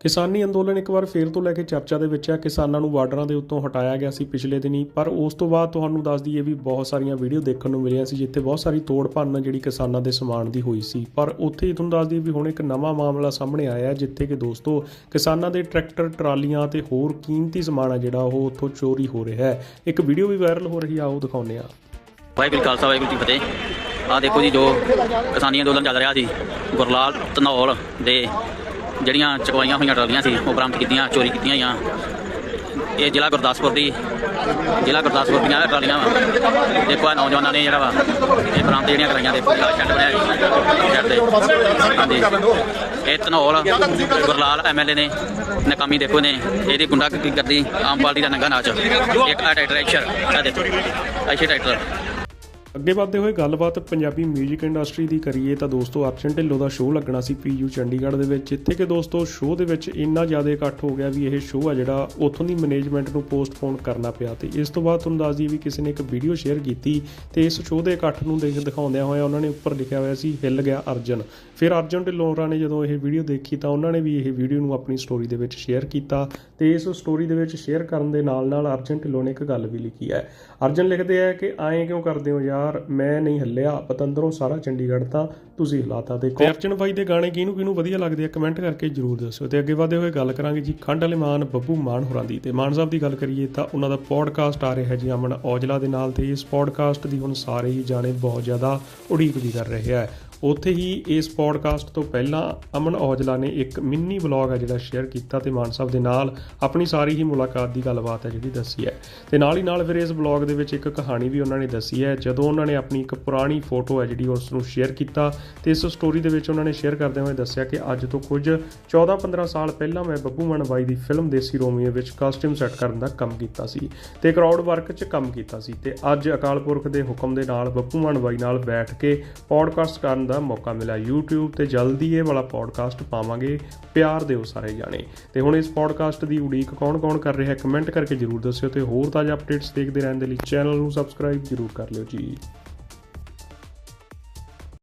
ਕਿਸਾਨੀ ਅੰਦੋਲਨ ਇੱਕ ਵਾਰ ਫੇਰ ਤੋਂ ਲੈ ਕੇ ਚਰਚਾ ਦੇ ਵਿੱਚ ਹੈ ਕਿਸਾਨਾਂ ਨੂੰ ਬਾਰਡਰਾਂ ਦੇ ਉੱਤੋਂ ਹਟਾਇਆ ਗਿਆ ਸੀ ਪਿਛਲੇ ਦਿਨੀ, ਪਰ ਉਸ ਤੋਂ ਬਾਅਦ ਤੁਹਾਨੂੰ ਦੱਸ ਦਈਏ ਵੀ ਬਹੁਤ ਸਾਰੀਆਂ ਵੀਡੀਓ ਦੇਖਣ ਨੂੰ ਮਿਲੀਆਂ ਸੀ, ਜਿੱਥੇ ਬਹੁਤ ਸਾਰੀ ਤੋੜ ਭੰਨ ਜਿਹੜੀ ਕਿਸਾਨਾਂ ਦੇ ਸਮਾਨ ਦੀ ਹੋਈ ਸੀ। ਪਰ ਉੱਥੇ ਹੀ ਤੁਹਾਨੂੰ ਦੱਸ ਦਈਏ ਵੀ ਹੁਣ ਇੱਕ ਨਵਾਂ ਮਾਮਲਾ ਸਾਹਮਣੇ ਆਇਆ, ਜਿੱਥੇ ਕਿ ਦੋਸਤੋ ਕਿਸਾਨਾਂ ਦੇ ਟਰੈਕਟਰ, ਟਰਾਲੀਆਂ ਤੇ ਹੋਰ ਕੀਮਤੀ ਸਮਾਨ ਆ ਜਿਹੜਾ ਉਹ ਉੱਥੋਂ ਚੋਰੀ ਹੋ ਰਿਹਾ ਹੈ। ਇੱਕ ਵੀਡੀਓ ਵੀ ਵਾਇਰਲ ਹੋ ਰਹੀ ਆ, ਉਹ ਦਿਖਾਉਂਦੇ ਆ ਵਾਹਿਗੁਰੂ ਖਾਲਸਾ, ਵਾਹਿਗੁਰੂ ਜੀ ਫਤਿਹ। ਆਹ ਦੇਖੋ ਜੀ, ਜੋ ਕਿਸਾਨੀ ਅੰਦੋਲਨ ਚੱਲ ਰਿਹਾ ਸੀ, ਗੁਰਲਾਲ ਧਨੌਲ ਦੇ ਜਿਹੜੀਆਂ ਚਕਵਾਈਆਂ ਹੋਈਆਂ ਟਰਾਲੀਆਂ ਸੀ, ਉਹ ਬਰਾਮਦ ਕੀਤੀਆਂ, ਚੋਰੀ ਕੀਤੀਆਂ ਜਾਂ ਇਹ ਜ਼ਿਲ੍ਹਾ ਗੁਰਦਾਸਪੁਰ ਦੀ, ਜ਼ਿਲ੍ਹਾ ਗੁਰਦਾਸਪੁਰ ਦੀਆਂ ਟਰਾਲੀਆਂ ਵਾ। ਦੇਖੋ ਆਹ ਨੌਜਵਾਨਾਂ ਨੇ ਜਿਹੜਾ ਵਾ, ਇਹ ਬਰਾਮਦ ਜਿਹੜੀਆਂ ਕਰਾਈਆਂ ਦੇਖੋ ਆਹ ਬਣਾਇਆ ਜੀ ਦੇ ਹਾਂਜੀ ਇਹ ਧਨੌਲ, ਗੁਰਲਾਲ ਐਮਐਲਏ ਨੇ, ਨਕਾਮੀ ਦੇਖੋ ਨੇ, ਇਹਦੀ ਗੁੰਡਾ ਕਰਦੀ ਆਮ ਪਾਰਟੀ ਦਾ ਨੰਗਾ ਨਾਚ। ਇੱਕ ਆ ਟਰੈਕਟਰ ਐਕਸ਼ਰ ਆ ਦੇਖੋ ਐਸ਼ਰ ਟਰੈਕਟਰ। ਅੱਗੇ ਵਧਦੇ ਹੋਏ ਗੱਲਬਾਤ ਪੰਜਾਬੀ 뮤직 ਇੰਡਸਟਰੀ ਦੀ ਕਰੀਏ ਤਾਂ ਦੋਸਤੋ ਅਰਜਨ ਢਿੱਲੋਂ ਦਾ ਸ਼ੋਅ ਲੱਗਣਾ ਸੀ ਪੀਯੂ ਚੰਡੀਗੜ੍ਹ ਦੇ ਵਿੱਚ। ਇੱਥੇ ਕਿ ਦੋਸਤੋ ਸ਼ੋਅ ਦੇ ਵਿੱਚ ਇੰਨਾ ਜ਼ਿਆਦਾ ਇਕੱਠ ਹੋ ਗਿਆ ਵੀ ਇਹ ਸ਼ੋਅ ਆ ਜਿਹੜਾ ਉੱਥੋਂ ਦੀ ਮੈਨੇਜਮੈਂਟ ਨੂੰ ਪੋਸਟਪੋਨ ਕਰਨਾ ਪਿਆ ਤੇ ਇਸ ਤੋਂ ਬਾਅਦ ਤੁਹਾਨੂੰ ਦੱਸ ਦਈਏ ਵੀ ਕਿਸੇ ਨੇ ਇੱਕ ਵੀਡੀਓ ਸ਼ੇਅਰ ਕੀਤੀ ਤੇ ਇਸ ਸ਼ੋਅ ਦੇ ਇਕੱਠ ਨੂੰ ਦੇਖ ਦਿਖਾਉਂਦਿਆਂ ਹੋਇਆ ਉਹਨਾਂ ਨੇ ਉੱਪਰ ਲਿਖਿਆ ਹੋਇਆ ਸੀ, ਹਿੱਲ ਗਿਆ ਅਰਜਨ। ਫਿਰ ਅਰਜਨ ਢਿੱਲੋਂ ਨੇ ਜਦੋਂ ਇਹ ਵੀਡੀਓ ਦੇਖੀ ਤਾਂ ਉਹਨਾਂ ਨੇ ਵੀ ਇਹ ਵੀਡੀਓ ਨੂੰ ਆਪਣੀ ਸਟੋਰੀ ਦੇ ਵਿੱਚ ਸ਼ੇਅਰ ਕੀਤਾ ਤੇ ਇਸ ਸਟੋਰੀ ਦੇ ਵਿੱਚ ਸ਼ੇਅਰ ਕਰਨ ਦੇ ਨਾਲ ਨਾਲ ਅਰਜਨ ਢਿੱਲੋਂ ਨੇ ਇੱਕ ਗੱਲ ਵੀ ਲਿਖੀ ਹੈ। ਅਰਜਨ ਲਿਖਦੇ ਆ ਕਿ ਐਂ ਕਿਉਂ ਕਰਦੇ ਹੋ ਯਾਰ? ਮੈਂ ਨਹੀਂ ਹੱਲਿਆ, ਪਤੰਦਰੋਂ ਸਾਰਾ ਚੰਡੀਗੜ੍ਹ ਤਾਂ ਤੁਸੀਂ ਹਿਲਾਤਾ, ਦੇਖੋ। ਅਰਜਨ ਬਾਈ ਦੇ ਗਾਣੇ ਕਿਹਨੂੰ ਕਿਹਨੂੰ ਵਧੀਆ ਲੱਗਦੇ ਆ ਕਮੈਂਟ ਕਰਕੇ ਜਰੂਰ ਦੱਸਿਓ। ਤੇ ਅੱਗੇ ਵਧਦੇ ਹੋਏ ਗੱਲ ਕਰਾਂਗੇ ਜੀ ਖੰਡ ਵਾਲੇ ਮਾਨ, ਬੱਬੂ ਮਾਨ ਹੋਰਾਂ ਦੀ। ਤੇ ਮਾਨ ਸਾਹਿਬ ਦੀ ਗੱਲ ਕਰੀਏ ਤਾਂ ਉਹਨਾਂ ਦਾ ਪੋਡਕਾਸਟ ਆ ਰਿਹਾ ਜੀ ਅਮਨ ਔਜਲਾ ਦੇ ਨਾਲ ਤੇ ਇਸ ਪੋਡਕਾਸਟ ਦੀ ਹੁਣ ਸਾਰੇ ਹੀ ਜਾਣੇ ਬਹੁਤ ਜ਼ਿਆਦਾ ਉਡੀਕ ਵੀ ਕਰ ਰਹੇ ਆ। ਉੱਥੇ ਹੀ ਇਸ ਪੋਡਕਾਸਟ ਤੋਂ ਪਹਿਲਾਂ ਅਮਨ ਔਜਲਾ ਨੇ ਇੱਕ ਮਿੰਨੀ ਵਲੌਗ ਹੈ ਜਿਹੜਾ ਸ਼ੇਅਰ ਕੀਤਾ ਤੇ ਮਾਨ ਸਾਹਿਬ ਦੇ ਨਾਲ ਆਪਣੀ ਸਾਰੀ ਹੀ ਮੁਲਾਕਾਤ ਦੀ ਗੱਲਬਾਤ ਹੈ ਜਿਹੜੀ ਦੱਸੀ ਹੈ। ਤੇ ਨਾਲ ਹੀ ਨਾਲ ਫਿਰ ਇਸ ਵਲੌਗ ਦੇ ਵਿੱਚ ਇੱਕ ਕਹਾਣੀ ਵੀ ਉਹਨਾਂ ਨੇ ਦੱਸੀ ਹੈ। ਜਦੋਂ ਉਹਨਾਂ ਨੇ ਆਪਣੀ ਇੱਕ ਪੁਰਾਣੀ ਫੋਟੋ ਹੈ ਜਿਹੜੀ ਉਸ ਨੂੰ ਸ਼ੇਅਰ ਕੀਤਾ ਤੇ ਇਸ ਸਟੋਰੀ ਦੇ ਵਿੱਚ ਉਹਨਾਂ ਨੇ ਸ਼ੇਅਰ ਕਰਦੇ ਹੋਏ ਦੱਸਿਆ ਕਿ ਅੱਜ ਤੋਂ ਕੁਝ 14-15 ਸਾਲ ਪਹਿਲਾਂ ਮੈਂ ਬੱਬੂ ਮਾਨ ਬਾਈ ਦੀ ਫਿਲਮ ਦੇਸੀ ਰੋਮੀਓ ਵਿੱਚ ਕਾਸਟਿਊਮ ਸੈੱਟ ਕਰਨ ਦਾ ਕੰਮ ਕੀਤਾ ਸੀ ਤੇ ਕਰਾਊਡ ਵਰਕ 'ਚ ਕੰਮ ਕੀਤਾ ਸੀ ਤੇ ਅੱਜ ਅਕਾਲ ਪੁਰਖ ਦੇ ਹੁਕਮ ਦੇ ਨਾਲ ਬੱਬੂ ਮਾਨ ਬਾਈ ਨਾਲ ਬੈਠ ਕੇ ਪੋਡਕਾਸਟ ਕਰਨ ਦਾ ਮੌਕਾ ਮਿਲਿਆ। YouTube ਤੇ ਜਲਦੀ ਇਹ ਵਾਲਾ ਪੋਡਕਾਸਟ ਪਾਵਾਂਗੇ। ਪਿਆਰ ਦਿਓ ਸਾਰੇ ਜਾਣੇ। ਤੇ ਹੁਣ ਇਸ ਪੋਡਕਾਸਟ ਦੀ ਉਡੀਕ ਕੌਣ-ਕੌਣ ਕਰ ਰਿਹਾ ਹੈ ਕਮੈਂਟ ਕਰਕੇ ਜਰੂਰ ਦੱਸਿਓ ਤੇ ਹੋਰ ਤਾਜ਼ਾ ਅਪਡੇਟਸ ਦੇਖਦੇ ਰਹਿਣ ਦੇ ਲਈ ਚੈਨਲ ਨੂੰ ਸਬਸਕ੍ਰਾਈਬ ਜਰੂਰ ਕਰ ਲਿਓ ਜੀ।